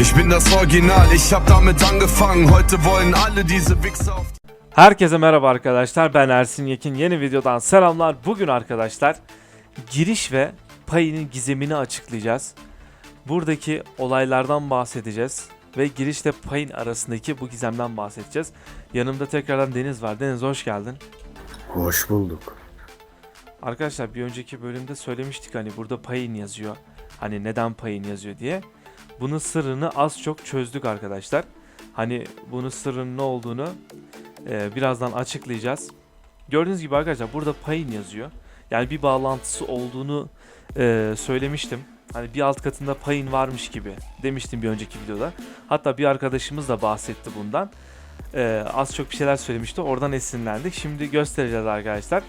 Ich bin das Original, ich hab damit angefangen. Heute wollen alle diese Wichser auf Herkese merhaba arkadaşlar. Ben Ersin Yekin. Yeni videodan selamlar. Bugün arkadaşlar giriş ve payının gizemini açıklayacağız. Buradaki olaylardan bahsedeceğiz ve girişle payın arasındaki bu gizemden bahsedeceğiz. Yanımda tekrardan Deniz var. Deniz hoş geldin. Hoş bulduk. Arkadaşlar bir önceki bölümde söylemiştik hani burada payın yazıyor. Hani neden payın yazıyor diye. Bunun sırrını az çok çözdük arkadaşlar. Hani bunun sırrının ne olduğunu e, birazdan açıklayacağız. Gördüğünüz gibi arkadaşlar burada payın yazıyor. Yani bir bağlantısı olduğunu e, söylemiştim. Hani bir alt katında payın varmış gibi demiştim bir önceki videoda. Hatta bir arkadaşımız da bahsetti bundan. E, az çok bir şeyler söylemişti. Oradan esinlendik. Şimdi göstereceğiz arkadaşlar.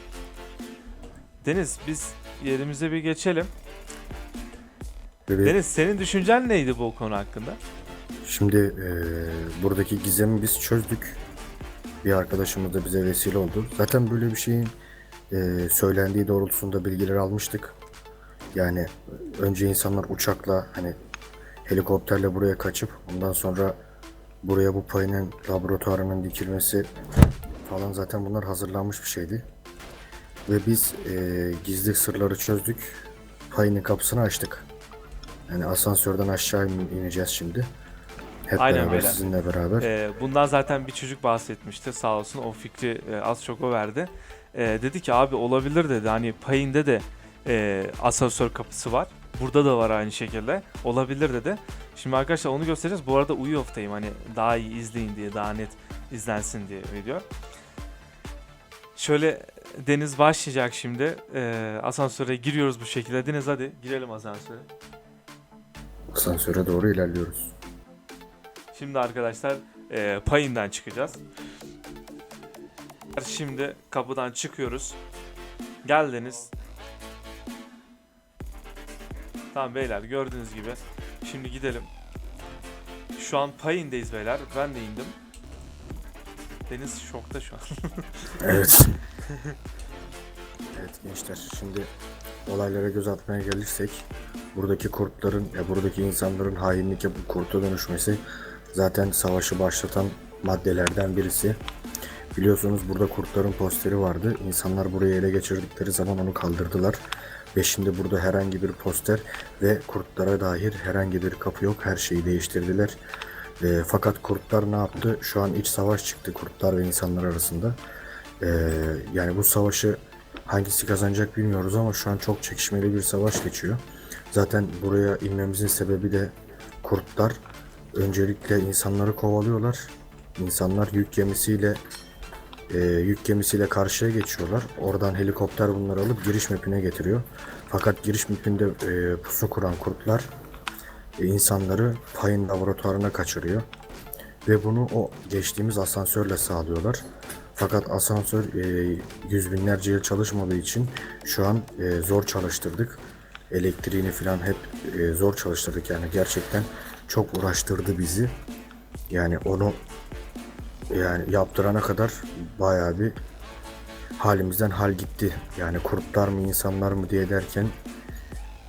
Deniz biz yerimize bir geçelim. Ve Deniz senin düşüncen neydi bu konu hakkında? Şimdi eee, buradaki gizemi biz çözdük. Bir arkadaşımız da bize vesile oldu. Zaten böyle bir şeyin eee, söylendiği doğrultusunda bilgiler almıştık. Yani önce insanlar uçakla hani helikopterle buraya kaçıp ondan sonra buraya bu payının laboratuvarının dikilmesi falan zaten bunlar hazırlanmış bir şeydi. Ve biz eee, gizli sırları çözdük. Payının kapısını açtık. Yani asansörden aşağı in- ineceğiz şimdi. Hep Aynen beraber böyle. sizinle beraber. Ee, bundan zaten bir çocuk bahsetmişti sağ olsun o fikri e, az çok o verdi. Ee, dedi ki abi olabilir dedi hani payında de e, asansör kapısı var. Burada da var aynı şekilde. Olabilir dedi. Şimdi arkadaşlar onu göstereceğiz. Bu arada Uyof'tayım hani daha iyi izleyin diye daha net izlensin diye video. Şöyle Deniz başlayacak şimdi. Ee, asansöre giriyoruz bu şekilde. Deniz hadi girelim asansöre. Asansöre doğru ilerliyoruz. Şimdi arkadaşlar e, payından çıkacağız. Şimdi kapıdan çıkıyoruz. Geldiniz. Tamam beyler gördüğünüz gibi. Şimdi gidelim. Şu an payındayız beyler. Ben de indim. Deniz şokta şu an. Evet. evet gençler şimdi olaylara göz atmaya gelirsek buradaki kurtların ya buradaki insanların hainlik yapıp kurta dönüşmesi zaten savaşı başlatan maddelerden birisi. Biliyorsunuz burada kurtların posteri vardı. İnsanlar burayı ele geçirdikleri zaman onu kaldırdılar. Ve şimdi burada herhangi bir poster ve kurtlara dair herhangi bir kapı yok. Her şeyi değiştirdiler. E, fakat kurtlar ne yaptı? Şu an iç savaş çıktı kurtlar ve insanlar arasında. E, yani bu savaşı hangisi kazanacak bilmiyoruz ama şu an çok çekişmeli bir savaş geçiyor. Zaten buraya inmemizin sebebi de kurtlar. Öncelikle insanları kovalıyorlar. İnsanlar yük gemisiyle e, yük gemisiyle karşıya geçiyorlar. Oradan helikopter bunları alıp giriş mapine getiriyor. Fakat giriş mapinde e, pusu kuran kurtlar e, insanları payın laboratuvarına kaçırıyor. Ve bunu o geçtiğimiz asansörle sağlıyorlar. Fakat asansör e, yüz binlerce yıl çalışmadığı için şu an e, zor çalıştırdık. Elektriğini falan hep e, zor çalıştırdık yani gerçekten çok uğraştırdı bizi. Yani onu yani yaptırana kadar bayağı bir halimizden hal gitti. Yani kurtlar mı insanlar mı diye derken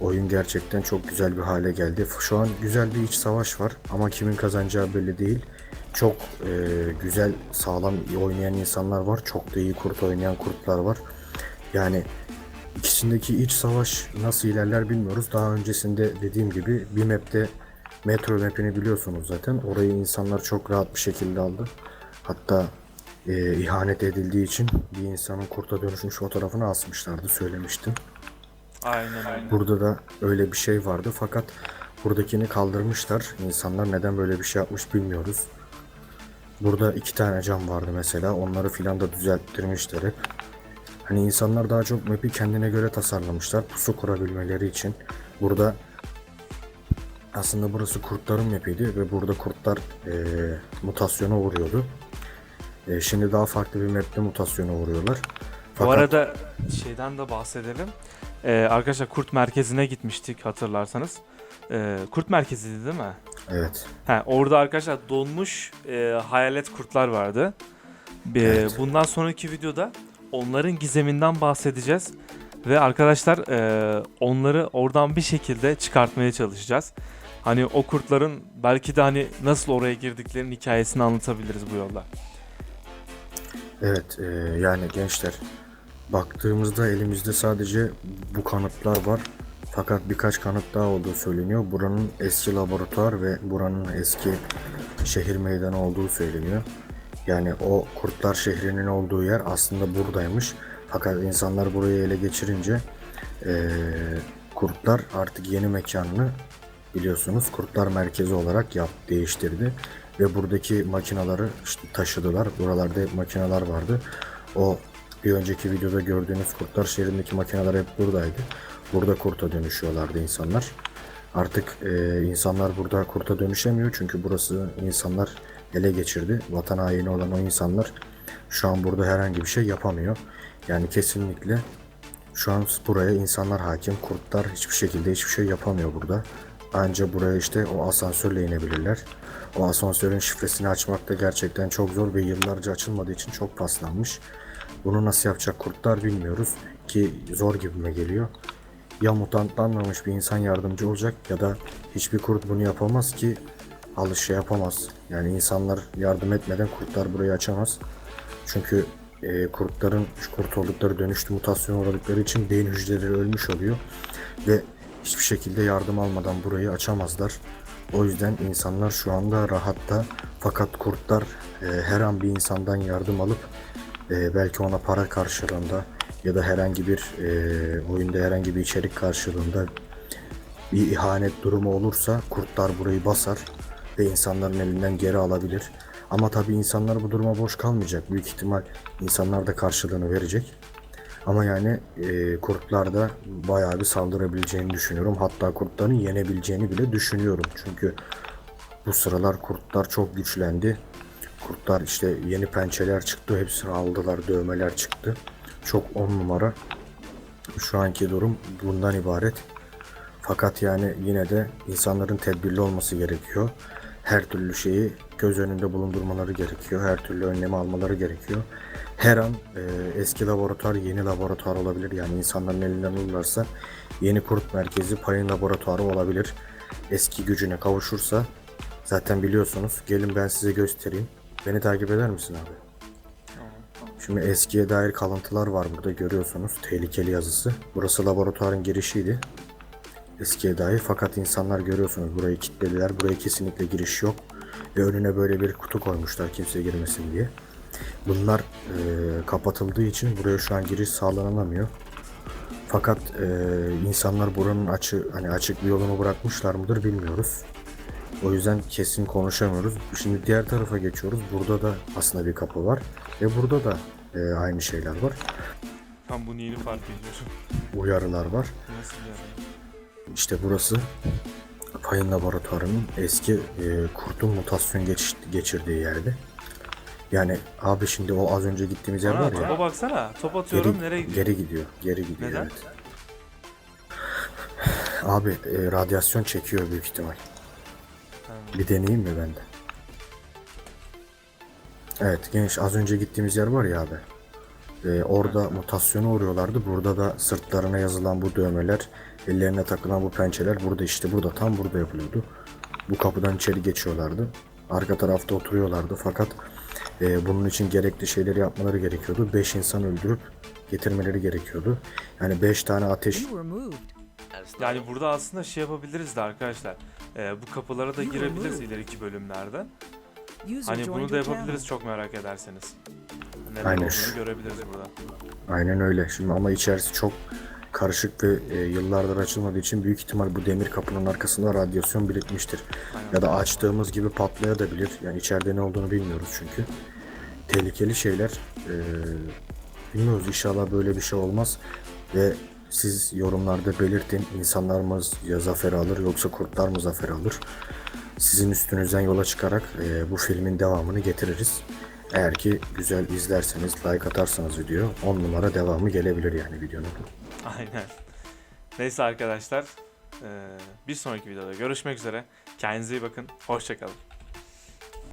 oyun gerçekten çok güzel bir hale geldi. Şu an güzel bir iç savaş var ama kimin kazanacağı belli değil. Çok e, güzel sağlam oynayan insanlar var. Çok da iyi kurt oynayan kurtlar var. Yani ikisindeki iç savaş nasıl ilerler bilmiyoruz. Daha öncesinde dediğim gibi bir map'te Metro map'ini biliyorsunuz zaten. Orayı insanlar çok rahat bir şekilde aldı. Hatta e, ihanet edildiği için bir insanın kurta dönüşmüş fotoğrafını asmışlardı söylemiştim. Aynen öyle. Burada da öyle bir şey vardı fakat buradakini kaldırmışlar. İnsanlar neden böyle bir şey yapmış bilmiyoruz. Burada iki tane cam vardı mesela. Onları filan da düzelttirmişler hep. Hani insanlar daha çok map'i kendine göre tasarlamışlar. Pusu kurabilmeleri için. Burada aslında burası kurtların map'iydi ve burada kurtlar eee, mutasyona uğruyordu. Eee, şimdi daha farklı bir map'te mutasyona uğruyorlar. Bu arada şeyden de bahsedelim. Ee, arkadaşlar kurt merkezine gitmiştik hatırlarsanız. Ee, kurt merkeziydi değil mi? Evet. Ha, orada arkadaşlar donmuş e, hayalet kurtlar vardı. Ee, Evet. Bundan sonraki videoda onların gizeminden bahsedeceğiz. Ve arkadaşlar e, onları oradan bir şekilde çıkartmaya çalışacağız. Hani o kurtların belki de hani nasıl oraya girdiklerinin hikayesini anlatabiliriz bu yolda. Evet, e, yani gençler baktığımızda elimizde sadece bu kanıtlar var. Fakat birkaç kanıt daha olduğu söyleniyor. Buranın eski laboratuvar ve buranın eski şehir meydanı olduğu söyleniyor. Yani o kurtlar şehrinin olduğu yer aslında buradaymış. Fakat insanlar burayı ele geçirince e, kurtlar artık yeni mekanını biliyorsunuz kurtlar merkezi olarak yap değiştirdi ve buradaki makinaları işte taşıdılar. Buralarda hep makineler vardı. O bir önceki videoda gördüğünüz kurtlar şehrindeki makineler hep buradaydı. Burada kurta dönüşüyorlardı insanlar. Artık e, insanlar burada kurta dönüşemiyor çünkü burası insanlar ele geçirdi. Vatan haini olan o insanlar şu an burada herhangi bir şey yapamıyor. Yani kesinlikle şu an buraya insanlar hakim. Kurtlar hiçbir şekilde hiçbir şey yapamıyor burada. Anca buraya işte o asansörle inebilirler. O asansörün şifresini açmak da gerçekten çok zor ve yıllarca açılmadığı için çok paslanmış. Bunu nasıl yapacak kurtlar bilmiyoruz ki zor gibime geliyor. Ya mutantlanmamış bir insan yardımcı olacak ya da hiçbir kurt bunu yapamaz ki alış şey yapamaz. Yani insanlar yardım etmeden kurtlar burayı açamaz. Çünkü e, kurtların kurt oldukları dönüştü mutasyon uğradıkları için beyin hücreleri ölmüş oluyor ve hiçbir şekilde yardım almadan burayı açamazlar. O yüzden insanlar şu anda rahatta fakat kurtlar e, her an bir insandan yardım alıp e, belki ona para karşılığında ya da herhangi bir e, oyunda herhangi bir içerik karşılığında bir ihanet durumu olursa kurtlar burayı basar ve insanların elinden geri alabilir. Ama tabii insanlar bu duruma boş kalmayacak. Büyük ihtimal insanlar da karşılığını verecek. Ama yani e, kurtlar da bayağı bir saldırabileceğini düşünüyorum. Hatta kurtların yenebileceğini bile düşünüyorum. Çünkü bu sıralar kurtlar çok güçlendi. Kurtlar işte yeni pençeler çıktı. Hepsini aldılar. Dövmeler çıktı. Çok on numara. Şu anki durum bundan ibaret. Fakat yani yine de insanların tedbirli olması gerekiyor. Her türlü şeyi göz önünde bulundurmaları gerekiyor. Her türlü önlemi almaları gerekiyor. Her an e, eski laboratuvar yeni laboratuvar olabilir. Yani insanların elinden alırlarsa yeni kurt merkezi payın laboratuvarı olabilir. Eski gücüne kavuşursa zaten biliyorsunuz. Gelin ben size göstereyim. Beni takip eder misin abi? Şimdi eskiye dair kalıntılar var burada görüyorsunuz. Tehlikeli yazısı. Burası laboratuvarın girişiydi eskiye dair fakat insanlar görüyorsunuz burayı kilitlediler. Buraya kesinlikle giriş yok ve önüne böyle bir kutu koymuşlar kimse girmesin diye. Bunlar e, kapatıldığı için buraya şu an giriş sağlanamıyor. Fakat e, insanlar buranın açı hani açık bir yolunu bırakmışlar mıdır bilmiyoruz. O yüzden kesin konuşamıyoruz. Şimdi diğer tarafa geçiyoruz. Burada da aslında bir kapı var ve burada da e, aynı şeyler var. Ben bunu yeni fark ediyorum. Uyarılar var. Nasıl yani? İşte burası Payın Laboratuvarı'nın eski e, kurtun mutasyon geç, geçirdiği yerdi. Yani abi şimdi o az önce gittiğimiz yer Ana, var topa ya. baksana. Top atıyorum Geri, nereye gidiyor? geri gidiyor. Geri gidiyor Neden? evet. Abi e, radyasyon çekiyor büyük ihtimal. Bir deneyeyim mi ben de? Evet genç az önce gittiğimiz yer var ya abi. E, orada mutasyona uğruyorlardı. Burada da sırtlarına yazılan bu dövmeler, ellerine takılan bu pençeler burada işte burada tam burada yapılıyordu. Bu kapıdan içeri geçiyorlardı. Arka tarafta oturuyorlardı fakat e, bunun için gerekli şeyleri yapmaları gerekiyordu. 5 insan öldürüp getirmeleri gerekiyordu. Yani 5 tane ateş. Yani burada aslında şey yapabiliriz de arkadaşlar. Ee, bu kapılara da girebiliriz ileriki bölümlerde. Hani bunu da yapabiliriz çok merak ederseniz. Neler Aynen. olduğunu görebiliriz burada. Aynen öyle. Şimdi ama içerisi çok karışık ve e, yıllardır açılmadığı için büyük ihtimal bu demir kapının arkasında radyasyon birikmiştir. Aynen. Ya da açtığımız gibi patlayabilir. Yani içeride ne olduğunu bilmiyoruz çünkü. Tehlikeli şeyler. e, bilmiyoruz inşallah böyle bir şey olmaz. Ve siz yorumlarda belirtin. İnsanlar mı ya zafer alır yoksa kurtlar mı zafer alır? Sizin üstünüzden yola çıkarak e, bu filmin devamını getiririz. Eğer ki güzel izlerseniz, like atarsanız video 10 numara devamı gelebilir yani videonun. Aynen. Neyse arkadaşlar. bir sonraki videoda görüşmek üzere. Kendinize iyi bakın. Hoşçakalın.